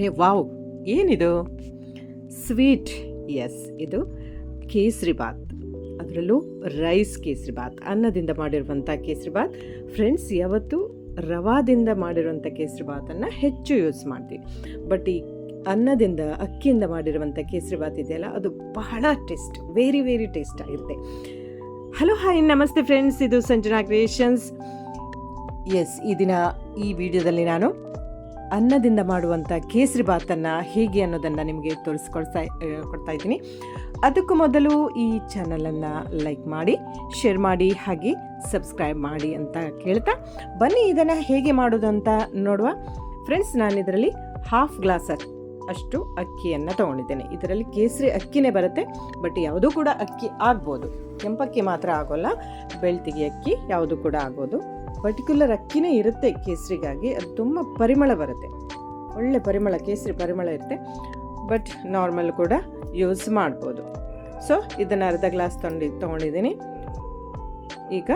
ಅರೆ ವಾವ್, ಏನಿದು? Sweet S ಇದು ಕೇಸರಿ ಬಾತ್. ಅದರಲ್ಲೂ ರೈಸ್ ಕೇಸರಿ ಬಾತ್, ಅನ್ನದಿಂದ ಮಾಡಿರುವಂಥ ಕೇಸರಿ ಬಾತ್. ಫ್ರೆಂಡ್ಸ್ ಯಾವತ್ತು ರವಾದಿಂದ ಮಾಡಿರುವಂಥ ಕೇಸರಿ ಬಾತನ್ನು ಹೆಚ್ಚು ಯೂಸ್ ಮಾಡ್ತೀವಿ. ಬಟ್ ಈ ಅನ್ನದಿಂದ, ಅಕ್ಕಿಯಿಂದ ಮಾಡಿರುವಂಥ ಕೇಸರಿ ಬಾತ್ ಇದೆಯಲ್ಲ, ಅದು ಬಹಳ ಟೇಸ್ಟ್ ವೆರಿ ವೆರಿ ಟೇಸ್ಟ್ ಆಗಿರುತ್ತೆ. ಹಲೋ ಹಾಯ್ ನಮಸ್ತೆ ಫ್ರೆಂಡ್ಸ್ ಇದು ಸಂಜನಾ ಕ್ರಿಯೇಷನ್ಸ್. ಎಸ್ ಈ ದಿನ ಈ ವಿಡಿಯೋದಲ್ಲಿ ನಾನು ಅನ್ನದಿಂದ ಮಾಡುವಂಥ ಕೇಸರಿ ಬಾತನ್ನು ಹೇಗೆ ಅನ್ನೋದನ್ನು ನಿಮಗೆ ತೋರಿಸ್ಕೊಳ್ತಾ ಆ, ಕೊಡ್ತಾ ಇದ್ದೀನಿ. ಅದಕ್ಕೂ ಮೊದಲು ಈ ಚಾನಲನ್ನು ಲೈಕ್ ಮಾಡಿ ಶೇರ್ ಮಾಡಿ ಹಾಗೆ ಸಬ್ಸ್ಕ್ರೈಬ್ ಮಾಡಿ ಅಂತ ಕೇಳ್ತಾ. ಬನ್ನಿ ಇದನ್ನು ಹೇಗೆ ಮಾಡೋದು ಅಂತ ನೋಡುವ. ಫ್ರೆಂಡ್ಸ್ ನಾನು ಇದರಲ್ಲಿ ಹಾಫ್ ಗ್ಲಾಸ್ ಅಷ್ಟು ಅಕ್ಕಿಯನ್ನು ತೊಗೊಂಡಿದ್ದೇನೆ. ಇದರಲ್ಲಿ ಕೇಸರಿ ಅಕ್ಕಿನೇ ಬರುತ್ತೆ ಬಟ್ ಯಾವುದೂ ಕೂಡ ಅಕ್ಕಿ ಆಗ್ಬೋದು. ಕೆಂಪಕ್ಕಿ ಮಾತ್ರ ಆಗೋಲ್ಲ. ಬೆಳ್ತಿಗೆ ಅಕ್ಕಿ ಯಾವುದು ಕೂಡ ಆಗೋದು ಪರ್ಟಿಕ್ಯುಲರ್ ಅಕ್ಕಿನೇ ಇರುತ್ತೆ ಕೇಸರಿಗಾಗಿ. ಅದು ತುಂಬ ಪರಿಮಳ ಬರುತ್ತೆ. ಒಳ್ಳೆ ಪರಿಮಳ, ಕೇಸರಿ ಪರಿಮಳ ಇರುತ್ತೆ. ಬಟ್ ನಾರ್ಮಲ್ ಕೂಡ ಯೂಸ್ ಮಾಡ್ಬೋದು. ಸೊ ಇದನ್ನು ಅರ್ಧ ಗ್ಲಾಸ್ ತೊಗೊಂಡು ತೊಗೊಂಡಿದ್ದೀನಿ. ಈಗ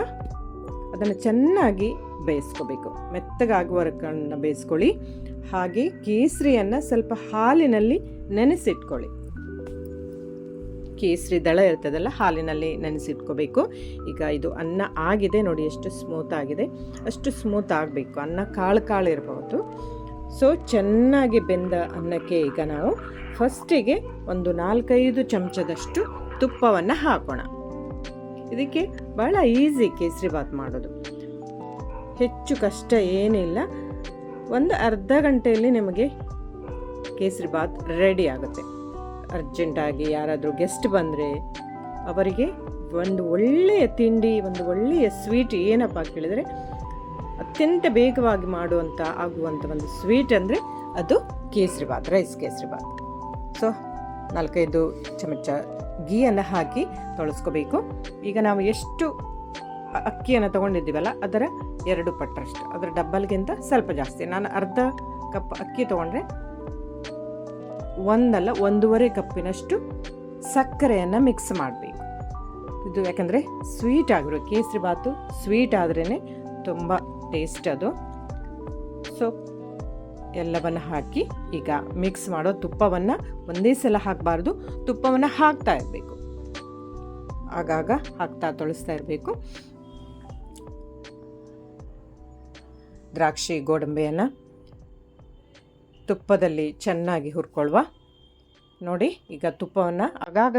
ಅದನ್ನು ಚೆನ್ನಾಗಿ ಬೇಯಿಸ್ಕೋಬೇಕು. ಮೆತ್ತಗಾಗುವವರೆಕನ್ನು ಬೇಯಿಸ್ಕೊಳ್ಳಿ. ಹಾಗೆ ಕೇಸರಿಯನ್ನು ಸ್ವಲ್ಪ ಹಾಲಿನಲ್ಲಿ ನೆನೆಸಿಟ್ಕೊಳ್ಳಿ. ಕೇಸರಿ ದಳ ಇರ್ತದಲ್ಲ, ಹಾಲಿನಲ್ಲಿ ನೆನೆಸಿಟ್ಕೋಬೇಕು. ಈಗ ಇದು ಅನ್ನ ಆಗಿದೆ ನೋಡಿ, ಎಷ್ಟು ಸ್ಮೂತ್ ಆಗಿದೆ. ಅಷ್ಟು ಸ್ಮೂತ್ ಆಗಬೇಕು. ಅನ್ನ ಕಾಳು ಕಾಳು ಇರಬಹುದು ಸೊ ಚೆನ್ನಾಗಿ ಬೆಂದ ಅನ್ನಕ್ಕೆ ಈಗ ನಾವು ಫಸ್ಟಿಗೆ ಒಂದು ನಾಲ್ಕೈದು ಚಮಚದಷ್ಟು ತುಪ್ಪವನ್ನು ಹಾಕೋಣ. ಇದಕ್ಕೆ ಬಹಳ ಈಸಿ ಕೇಸರಿ ಬಾತ್ ಮಾಡೋದು. ಹೆಚ್ಚು ಕಷ್ಟ ಏನಿಲ್ಲ ಒಂದು ಅರ್ಧ ಗಂಟೆಯಲ್ಲಿ ನಿಮಗೆ ಕೇಸರಿ ಬಾತ್ ರೆಡಿ ಆಗುತ್ತೆ. ಅರ್ಜೆಂಟಾಗಿ ಯಾರಾದರೂ ಗೆಸ್ಟ್ ಬಂದರೆ ಅವರಿಗೆ ಒಂದು ಒಳ್ಳೆಯ ತಿಂಡಿ, ಒಂದು ಒಳ್ಳೆಯ ಸ್ವೀಟ್ ಏನಪ್ಪ ಕೇಳಿದರೆ ಅತ್ಯಂತ ಬೇಗವಾಗಿ ಮಾಡುವಂಥ ಆಗುವಂಥ ಒಂದು ಸ್ವೀಟ್ ಅಂದರೆ ಅದು ಕೇಸರಿ ಬಾತ್ ರೈಸ್ ಕೇಸರಿ ಬಾತ್ ಸೊ ನಾಲ್ಕೈದು ಚಮಚ ಗೀಯನ್ನು ಹಾಕಿ ತೊಳಸ್ಕೋಬೇಕು. ಈಗ ನಾವು ಎಷ್ಟು ಅಕ್ಕಿಯನ್ನು ತೊಗೊಂಡಿದ್ದೀವಲ್ಲ, ಅದರ ಎರಡು ಪಟ್ಟರಷ್ಟು, ಅದರ ಡಬ್ಬಲ್ಗಿಂತ ಸ್ವಲ್ಪ ಜಾಸ್ತಿ. ನಾನು ಅರ್ಧ ಕಪ್ ಅಕ್ಕಿ ತೊಗೊಂಡ್ರೆ ಒಂದಲ್ಲ ಒಂದೂವರೆ ಕಪ್ಪಿನಷ್ಟು ಸಕ್ಕರೆಯನ್ನು ಮಿಕ್ಸ್ ಮಾಡಬೇಕು. ಇದು ಯಾಕಂದರೆ ಸ್ವೀಟ್ ಆಗಿರೋ ಕೇಸರಿ ಬಾತು ಸ್ವೀಟ್ ಆದ್ರೇ ತುಂಬ ಟೇಸ್ಟ್ ಅದು. ಸೊ ಎಲ್ಲವನ್ನು ಹಾಕಿ ಈಗ ಮಿಕ್ಸ್ ಮಾಡೋ ತುಪ್ಪವನ್ನು ಒಂದೇ ಸಲ ಹಾಕಬಾರ್ದು. ತುಪ್ಪವನ್ನು ಹಾಕ್ತಾ ಇರಬೇಕು. ಆಗಾಗ ಹಾಕ್ತಾ ತೊಳಸ್ತಾ ಇರಬೇಕು. ದ್ರಾಕ್ಷಿ, ಗೋಡಂಬಿಯನ್ನು ತುಪ್ಪದಲ್ಲಿ ಚೆನ್ನಾಗಿ ಹುರ್ಕೊಳ್ವಾ. ನೋಡಿ, ಈಗ ತುಪ್ಪವನ್ನು ಆಗಾಗ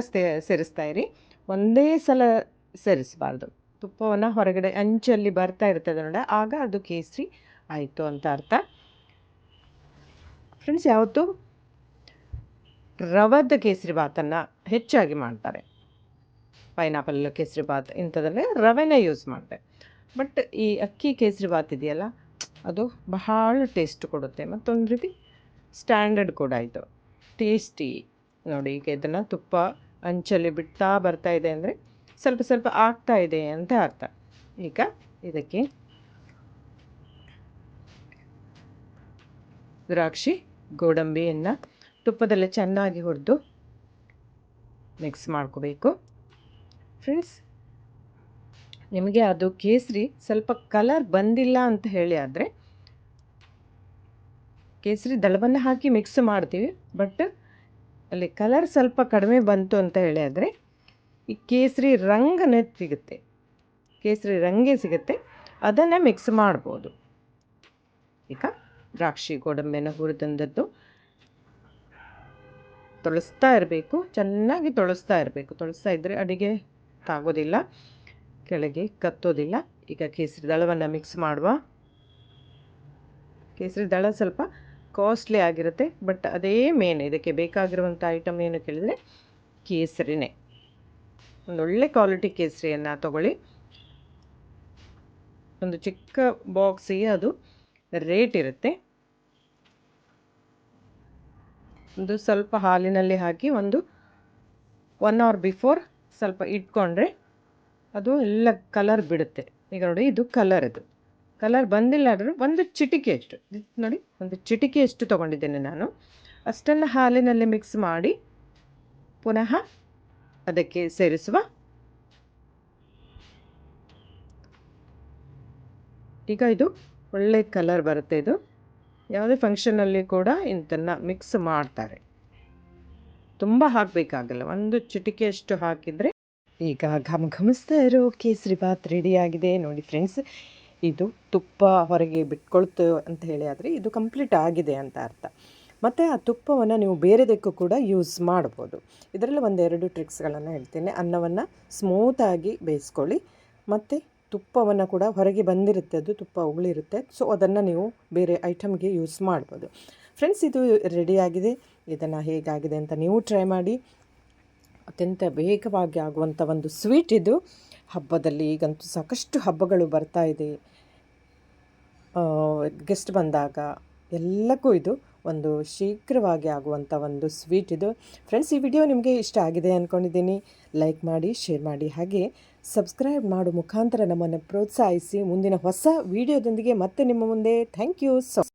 ಸೇರಿಸ್ತಾ ಇರಿ. ಒಂದೇ ಸಲ ಸೇರಿಸಬಾರ್ದು. ತುಪ್ಪವನ್ನು ಹೊರಗಡೆ ಅಂಚಲ್ಲಿ ಬರ್ತಾ ಇರ್ತದೆ ನೋಡಿ, ಆಗ ಅದು ಕೇಸರಿ ಆಯಿತು ಅಂತ ಅರ್ಥ. ಫ್ರೆಂಡ್ಸ್ ಯಾವತ್ತು? ರವದ ಕೇಸರಿ ಬಾತನ್ನು ಹೆಚ್ಚಾಗಿ ಮಾಡ್ತಾರೆ. ಪೈನಾಪಲ್ ಕೇಸರಿ ಬಾತ್ ಇಂಥದ್ರಲ್ಲಿ ರವೆನೇ ಯೂಸ್ ಮಾಡ್ತಾರೆ. ಬಟ್ ಈ ಅಕ್ಕಿ ಕೇಸರಿ ಬಾತ್ ಇದೆಯಲ್ಲ, ಅದು ಬಹಳ ಟೇಸ್ಟ್ ಕೊಡುತ್ತೆ. ಮತ್ತೊಂದು ರೀತಿ ಸ್ಟ್ಯಾಂಡರ್ಡ್ ಕೂಡ ಇದು. ಟೇಸ್ಟಿ. ನೋಡಿ, ಈಗ ಇದನ್ನು ತುಪ್ಪ, ಅಂಚಲ್ಲಿ ಬಿಡ್ತಾ ಬರ್ತಾ ಇದೆ ಅಂದರೆ ಸ್ವಲ್ಪ ಸ್ವಲ್ಪ ಆಗ್ತಾ ಇದೆ ಅಂತ ಅರ್ಥ. ಈಗ ಇದಕ್ಕೆ ದ್ರಾಕ್ಷಿ, ಗೋಡಂಬಿಯನ್ನು ತುಪ್ಪದಲ್ಲಿ ಚೆನ್ನಾಗಿ ಹುರಿದು ಮಿಕ್ಸ್ ಮಾಡ್ಕೋಬೇಕು. ಫ್ರೆಂಡ್ಸ್ ನಿಮಗೆ ಅದು ಕೇಸರಿ ಸ್ವಲ್ಪ ಕಲರ್ ಬಂದಿಲ್ಲ ಅಂತ ಹೇಳಿ ಆದರೆ ಕೇಸರಿ ದಳವನ್ನು ಹಾಕಿ ಮಿಕ್ಸ್ ಮಾಡ್ತೀವಿ. ಬಟ್ ಅಲ್ಲಿ ಕಲರ್ ಸ್ವಲ್ಪ ಕಡಿಮೆ ಬಂತು ಅಂತ ಹೇಳಿ ಆದರೆ ಈ ಕೇಸರಿ ರಂಗನೇ ಸಿಗುತ್ತೆ. ಕೇಸರಿ ರಂಗೇ ಸಿಗುತ್ತೆ. ಅದನ್ನು ಮಿಕ್ಸ್ ಮಾಡ್ಬೋದು. ಈಗ ದ್ರಾಕ್ಷಿ ಗೋಡಂಬಿನ ಹುರಿದಂದದ್ದು ತೊಳಸ್ತಾ ಇರಬೇಕು. ಚೆನ್ನಾಗಿ ತೊಳಸ್ತಾ ಇರಬೇಕು. ತೊಳಸ್ತಾ ಇದ್ದರೆ ಅಡುಗೆ ತಾಗೋದಿಲ್ಲ. ಕೆಳಗೆ ಕತ್ತೋದಿಲ್ಲ. ಈಗ ಕೇಸರಿ ದಳವನ್ನು ಮಿಕ್ಸ್ ಮಾಡುವ. ಕೇಸರಿ ದಳ ಸ್ವಲ್ಪ ಕಾಸ್ಟ್ಲಿ ಆಗಿರುತ್ತೆ ಬಟ್ ಅದೇ ಮೇನ್ ಇದಕ್ಕೆ ಬೇಕಾಗಿರುವಂಥ ಐಟಮ್ ಏನು ಕೇಳಿದರೆ ಕೇಸರಿನೇ. ಒಂದು ಒಳ್ಳೆ ಕ್ವಾಲಿಟಿ ಕೇಸರಿಯನ್ನು ತಗೊಳ್ಳಿ. ಒಂದು ಚಿಕ್ಕ ಬಾಕ್ಸಿಗೆ ಅದು ರೇಟ್ ಇರುತ್ತೆ. ಒಂದು ಸ್ವಲ್ಪ ಹಾಲಿನಲ್ಲಿ ಹಾಕಿ ಒಂದು ಒನ್ ಅವರ್ ಬಿಫೋರ್ ಸ್ವಲ್ಪ ಇಟ್ಕೊಂಡ್ರೆ ಅದು ಎಲ್ಲ ಕಲರ್ ಬಿಡುತ್ತೆ. ಈಗ ನೋಡಿ, ಇದು ಕಲರ್ ಇದು. ಕಲರ್ ಬಂದಿಲ್ಲ ಆದರೂ ಒಂದು ಚಿಟಿಕೆ ಅಷ್ಟು. ನೋಡಿ, ಒಂದು ಚಿಟಿಕೆ ಅಷ್ಟು ತೊಗೊಂಡಿದ್ದೇನೆ ನಾನು. ಅಷ್ಟನ್ನು ಹಾಲಿನಲ್ಲಿ ಮಿಕ್ಸ್ ಮಾಡಿ ಪುನಃ ಅದಕ್ಕೆ ಸೇರಿಸುವ. ಈಗ ಇದು ಒಳ್ಳೆ ಕಲರ್ ಬರುತ್ತೆ ಇದು. ಯಾವುದೇ ಫಂಕ್ಷನಲ್ಲಿ ಕೂಡ ಇಂಥನ್ನು ಮಿಕ್ಸ್ ಮಾಡ್ತಾರೆ. ತುಂಬ ಹಾಕಬೇಕಾಗಲ್ಲ, ಒಂದು ಚಿಟಿಕೆಯಷ್ಟು ಹಾಕಿದರೆ. ಈಗ ಘಮ ಘಮಿಸ್ತಾ ಇರೋ ಕೇಸರಿ ಬಾತ್ ರೆಡಿಯಾಗಿದೆ ನೋಡಿ ಫ್ರೆಂಡ್ಸ್ ಇದು ತುಪ್ಪ ಹೊರಗೆ ಬಿಟ್ಕೊಳ್ತು ಅಂತ ಹೇಳಿ ಆದರೆ ಇದು ಕಂಪ್ಲೀಟ್ ಆಗಿದೆ ಅಂತ ಅರ್ಥ. ಮತ್ತು ಆ ತುಪ್ಪವನ್ನು ನೀವು ಬೇರೆದಕ್ಕೂ ಕೂಡ ಯೂಸ್ ಮಾಡ್ಬೋದು. ಇದರಲ್ಲಿ ಒಂದೆರಡು ಟ್ರಿಕ್ಸ್ಗಳನ್ನು ಹೇಳ್ತೇನೆ. ಅನ್ನವನ್ನು ಸ್ಮೂತಾಗಿ ಬೇಯಿಸ್ಕೊಳ್ಳಿ. ಮತ್ತು ತುಪ್ಪವನ್ನು ಕೂಡ ಹೊರಗೆ ಬಂದಿರುತ್ತೆ, ಅದು ತುಪ್ಪ ಉಗುಳಿರುತ್ತೆ. ಸೊ ಅದನ್ನು ನೀವು ಬೇರೆ ಐಟಮ್ಗೆ ಯೂಸ್ ಮಾಡ್ಬೋದು. ಫ್ರೆಂಡ್ಸ್ ಇದು ರೆಡಿಯಾಗಿದೆ ಇದನ್ನು ಹೇಗಾಗಿದೆ ಅಂತ ನೀವು ಟ್ರೈ ಮಾಡಿ. ಅತ್ಯಂತ ವೇಗವಾಗಿ ಆಗುವಂಥ ಒಂದು ಸ್ವೀಟ್ ಇದು. ಹಬ್ಬದಲ್ಲಿ ಈಗಂತೂ ಸಾಕಷ್ಟು ಹಬ್ಬಗಳು ಬರ್ತಾ ಇದೆ. ಗೆಸ್ಟ್ ಬಂದಾಗ ಎಲ್ಲಕ್ಕೂ ಇದು ಒಂದು ಶೀಘ್ರವಾಗಿ ಆಗುವಂಥ ಒಂದು ಸ್ವೀಟ್ ಇದು. ಫ್ರೆಂಡ್ಸ್ ಈ ವಿಡಿಯೋ ನಿಮಗೆ ಇಷ್ಟ ಆಗಿದೆ ಅಂದ್ಕೊಂಡಿದ್ದೀನಿ ಲೈಕ್ ಮಾಡಿ ಶೇರ್ ಮಾಡಿ, ಹಾಗೆ ಸಬ್ಸ್ಕ್ರೈಬ್ ಮಾಡೋ ಮುಖಾಂತರ ನಮ್ಮನ್ನು ಪ್ರೋತ್ಸಾಹಿಸಿ. ಮುಂದಿನ ಹೊಸ ವಿಡಿಯೋದೊಂದಿಗೆ ಮತ್ತೆ ನಿಮ್ಮ ಮುಂದೆ. Thank you so